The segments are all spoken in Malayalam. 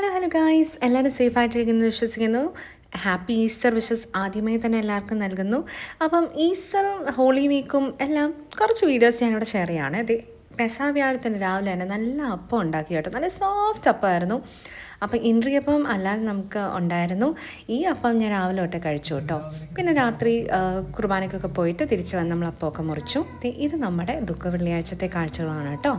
ഹലോ ഹലോ ഗായ്സ് എല്ലാവരും സേഫ് ആയിട്ടിരിക്കുന്നു വിശ്വസിക്കുന്നു. ഹാപ്പി ഈസ്റ്റർ വിഷസ് ആദ്യമായി തന്നെ എല്ലാവർക്കും നൽകുന്നു. അപ്പം ഈസ്റ്ററും ഹോളി വീക്കും എല്ലാം കുറച്ച് വീഡിയോസ് ഞാനിവിടെ ഷെയർ ചെയ്യാണ്. ഇത് പെസാ വ്യാഴത്തിന് രാവിലെ തന്നെ നല്ല അപ്പം ഉണ്ടാക്കി കേട്ടോ. നല്ല സോഫ്റ്റ് അപ്പമായിരുന്നു അപ്പം ഇൻട്രിയപ്പം അല്ലാതെ നമുക്ക് ഉണ്ടായിരുന്നു. ഈ അപ്പം ഞാൻ രാവിലെ തൊട്ട് കഴിച്ചു കേട്ടോ. പിന്നെ രാത്രി കുർബാനയ്ക്കൊക്കെ പോയിട്ട് തിരിച്ച് വന്ന് നമ്മൾ അപ്പമൊക്കെ മുറിച്ചു. ഇത് നമ്മുടെ ദുഃഖ വെള്ളിയാഴ്ചത്തെ കാഴ്ചകളാണ് കേട്ടോ.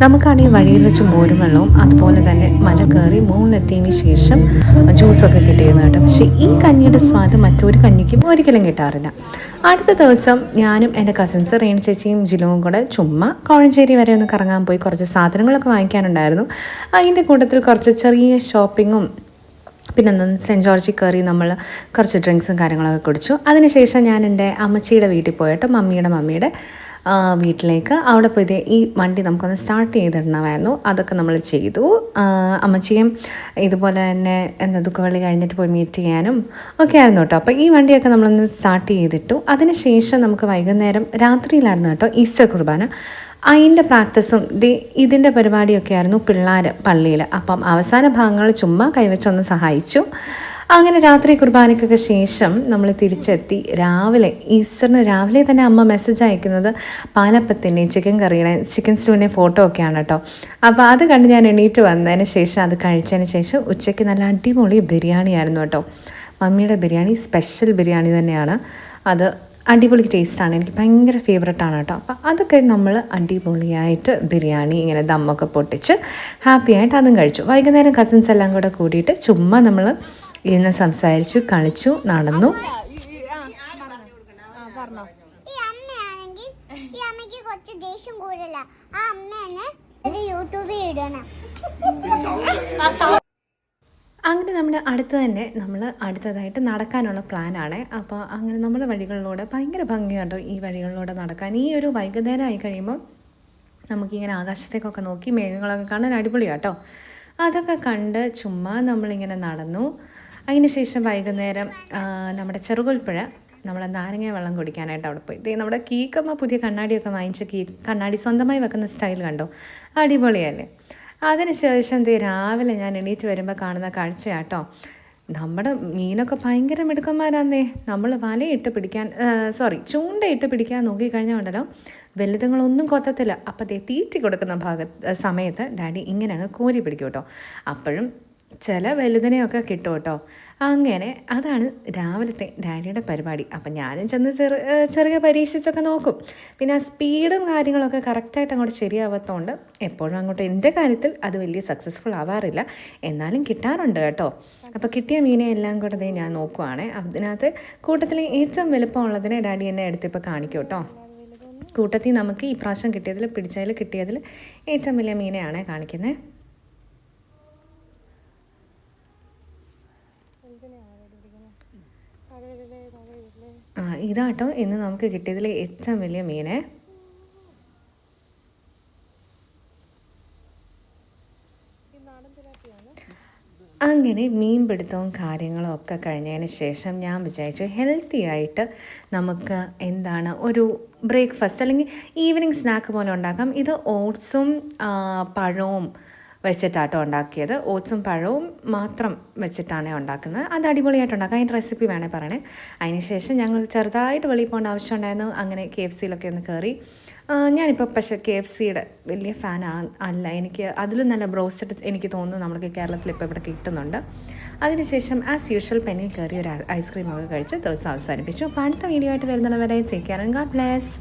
നമുക്കാണെങ്കിൽ വഴിയിൽ വെച്ച് മോരും വെള്ളവും അതുപോലെ തന്നെ മല കയറി മുകളിലെത്തിയതിന് ശേഷം ജ്യൂസൊക്കെ കിട്ടിയിരുന്നു കേട്ടോ. പക്ഷേ ഈ കഞ്ഞിയുടെ സ്വാദ് മറ്റൊരു കഞ്ഞിക്കും ഒരിക്കലും കിട്ടാറില്ല. അടുത്ത ദിവസം ഞാനും എന്റെ കസിൻസ് റേണു ചേച്ചിയും ജിലവും കൂടെ ചുമ്മാ കോഴഞ്ചേരി വരെ ഒന്ന് കറങ്ങാൻ പോയി കുറച്ച് സാധനങ്ങളൊക്കെ വാങ്ങിക്കാനുണ്ടായിരുന്നു. അതിന്റെ കൂട്ടത്തിൽ കുറച്ച് ചെറിയ ഷോപ്പിങ്ങും പിന്നെ സെന്റ് ജോർജിൽ കയറി നമ്മൾ കുറച്ച് ഡ്രിങ്ക്സും കാര്യങ്ങളൊക്കെ കുടിച്ചു. അതിനുശേഷം ഞാൻ എന്റെ അമ്മച്ചിയുടെ വീട്ടിൽ പോയിട്ട് മമ്മിയുടെ മമ്മിയുടെ വീട്ടിലേക്ക്. അവിടെ പോയി ഈ വണ്ടി നമുക്കൊന്ന് സ്റ്റാർട്ട് ചെയ്തിടണമായിരുന്നു. അതൊക്കെ നമ്മൾ ചെയ്തു. അമ്മച്ചിയും ഇതുപോലെ തന്നെ എന്താ ദുഃഖവള്ളി കഴിഞ്ഞിട്ട് പോയി മീറ്റ് ചെയ്യാനും ഒക്കെ ആയിരുന്നു കേട്ടോ. അപ്പോൾ ഈ വണ്ടിയൊക്കെ നമ്മളൊന്ന് സ്റ്റാർട്ട് ചെയ്തിട്ടു. അതിനുശേഷം നമുക്ക് വൈകുന്നേരം രാത്രിയിലായിരുന്നു കേട്ടോ ഈസ്റ്റർ കുർബാന. അതിന്റെ പ്രാക്ടീസും ദി ഇതിന്റെ പരിപാടിയൊക്കെ ആയിരുന്നു പിള്ളേർ പള്ളിയിൽ അപ്പം അവസാന ഭാഗങ്ങൾ ചുമ്മാ കൈവച്ചൊന്ന് സഹായിച്ചു. അങ്ങനെ രാത്രി കുർബാനയ്ക്കൊക്കെ ശേഷം നമ്മൾ തിരിച്ചെത്തി. രാവിലെ ഈസ്റ്ററിന് രാവിലെ തന്നെ അമ്മ മെസ്സേജ് അയക്കുന്നത് പാലപ്പത്തിന്റെ ചിക്കൻ കറിയുടെ ചിക്കൻ സ്റ്റൂവിന്റെ ഫോട്ടോ ഒക്കെയാണ് കേട്ടോ അപ്പോൾ അത് കണ്ട് ഞാൻ എണീറ്റ് വന്നതിന് ശേഷം അത് കഴിച്ചതിന് ശേഷം ഉച്ചയ്ക്ക് നല്ല അടിപൊളി ബിരിയാണി ആയിരുന്നു കേട്ടോ മമ്മിയുടെ ബിരിയാണി സ്പെഷ്യൽ ബിരിയാണി തന്നെയാണ്. അത് അടിപൊളി ടേസ്റ്റാണ് എനിക്ക് ഭയങ്കര ഫേവററ്റ് ആണ് കേട്ടോ അപ്പോൾ അതൊക്കെ നമ്മൾ അടിപൊളിയായിട്ട് ബിരിയാണി ഇങ്ങനെ ദമ്മൊക്കെ പൊട്ടിച്ച് ഹാപ്പിയായിട്ട് അതും കഴിച്ചു. വൈകുന്നേരം കസിൻസ് എല്ലാം കൂടെ കൂടിയിട്ട് ചുമ്മാ നമ്മൾ ഇരുന്ന് സംസാരിച്ചു കളിച്ചു നടന്നു. ഈ അമ്മയാണെങ്കിൽ ഈ അമ്മയ്ക്ക് കുറച്ച് ദേഷ്യം കൂടുതല. ആ അമ്മ യൂട്യൂബിൽ ഇടണം. അങ്ങനെ നമ്മൾ അടുത്ത് തന്നെ നമ്മൾ അടുത്തതായിട്ട് നടക്കാനുള്ള പ്ലാനാണ്. അപ്പോൾ അങ്ങനെ നമ്മൾ വഴികളിലൂടെ ഭയങ്കര ഭംഗിയാട്ടോ ഈ വഴികളിലൂടെ നടക്കാൻ. ഈ ഒരു വൈകുന്നേരം ആയി കഴിയുമ്പോൾ നമുക്കിങ്ങനെ ആകാശത്തേക്കൊക്കെ നോക്കി മേഘങ്ങളൊക്കെ കാണാൻ അടിപൊളിയാട്ടോ. അതൊക്കെ കണ്ട് ചുമ്മാ നമ്മളിങ്ങനെ നടന്നു. അതിന് ശേഷം വൈകുന്നേരം നമ്മുടെ ചെറുകുൽപ്പുഴ നമ്മൾ നാരങ്ങ വെള്ളം കുടിക്കാനായിട്ട് അവിടെ പോയി. നമ്മുടെ കീക്കമ്മ പുതിയ കണ്ണാടിയൊക്കെ വാങ്ങിച്ച കീ കണ്ണാടി സ്വന്തമായി വെക്കുന്ന സ്റ്റൈൽ കണ്ടോ? അടിപൊളിയല്ലേ? അതിനുശേഷം ദേ രാവിലെ ഞാൻ എണീറ്റ് വരുമ്പോൾ കാണുന്ന കാഴ്ചയാട്ടോ. നമ്മുടെ മീനൊക്കെ ഭയങ്കര മിടുക്കന്മാരാന്നേ. നമ്മൾ വലയിട്ട് പിടിക്കാൻ സോറി ചൂണ്ടയിട്ട് പിടിക്കാൻ നോക്കിക്കഴിഞ്ഞാൽ ഉണ്ടല്ലോ വലുതുങ്ങളൊന്നും കൊത്തത്തില്ല. അപ്പം ദേ തീറ്റി കൊടുക്കുന്ന ഭാഗ സമയത്ത് ഡാഡി ഇങ്ങനെ അങ്ങ് കോരി പിടിക്കും കേട്ടോ. അപ്പോഴും ചില വലുതിനെയൊക്കെ കിട്ടും കേട്ടോ അങ്ങനെ അതാണ് രാവിലത്തെ ഡാഡിയുടെ പരിപാടി. അപ്പം ഞാനും ചെന്ന് ചെറു ചെറിയ പരീക്ഷിച്ചൊക്കെ നോക്കും. പിന്നെ ആ സ്പീഡും കാര്യങ്ങളൊക്കെ കറക്റ്റായിട്ട് അങ്ങോട്ട് ശരിയാവാത്തതുകൊണ്ട് എപ്പോഴും അങ്ങോട്ട് എന്റെ കാര്യത്തിൽ അത് വലിയ സക്സസ്ഫുൾ ആവാറില്ല. എന്നാലും കിട്ടാറുണ്ട് കേട്ടോ. അപ്പോൾ കിട്ടിയ മീനെ എല്ലാം കൂടെ ഞാൻ നോക്കുവാണ്. അതിനകത്ത് കൂട്ടത്തിൽ ഏറ്റവും വലുപ്പമുള്ളതിനെ ഡാഡി എന്നെ എടുത്തിപ്പോൾ കാണിക്കും കേട്ടോ. കൂട്ടത്തിൽ നമുക്ക് ഈ പ്രാവശ്യം കിട്ടിയതിൽ പിടിച്ചതിൽ കിട്ടിയതിൽ ഏറ്റവും വലിയ മീനെയാണ് കാണിക്കുന്നത് ആ ഇതാട്ടോ ഇന്ന് നമുക്ക് കിട്ടിയതിൽ ഏറ്റവും വലിയ മീനെ. അങ്ങനെ മീൻ പിടുത്തവും കാര്യങ്ങളും ഒക്കെ കഴിഞ്ഞതിന് ശേഷം ഞാൻ വിചാരിച്ചു ഹെൽത്തി ആയിട്ട് നമുക്ക് എന്താണ് ഒരു ബ്രേക്ക്ഫാസ്റ്റ് അല്ലെങ്കിൽ ഈവനിങ് സ്നാക്ക് പോലെ ഉണ്ടാക്കാം. ഇത് ഓട്സും പഴവും വെച്ചിട്ടാട്ടോ ഉണ്ടാക്കിയത്. ഓട്സും പഴവും മാത്രം വെച്ചിട്ടാണ് ഉണ്ടാക്കുന്നത്. അത് അടിപൊളിയായിട്ട് ഉണ്ടാക്കുക അതിന്റെ റെസിപ്പി വേണേൽ പറയണേ. അതിന് ശേഷം ഞങ്ങൾ ചെറുതായിട്ട് വെളിയിൽ പോകേണ്ട ആവശ്യമുണ്ടായിരുന്നു. അങ്ങനെ കെ എഫ് സിയിലൊക്കെ ഒന്ന് കയറി. ഞാനിപ്പോൾ പക്ഷേ കെ എഫ് സിയുടെ വലിയ ഫാൻ അല്ല. എനിക്ക് അതിലും നല്ല ബ്രോസ്റ്റഡ് എനിക്ക് തോന്നുന്നു നമ്മൾക്ക് കേരളത്തിൽ ഇപ്പോൾ ഇവിടെ കിട്ടുന്നുണ്ട്. അതിനുശേഷം ആസ് യൂഷ്വൽ പെന്നിൽ കയറി ഒരു ഐസ്ക്രീം ഒക്കെ കഴിച്ച് ദിവസം അവസാനിപ്പിച്ചു. അപ്പോൾ അടുത്ത വീഡിയോ ആയിട്ട് വരുന്നവരെ ടേക്ക് ഗാഡ് ബ്ലെസ്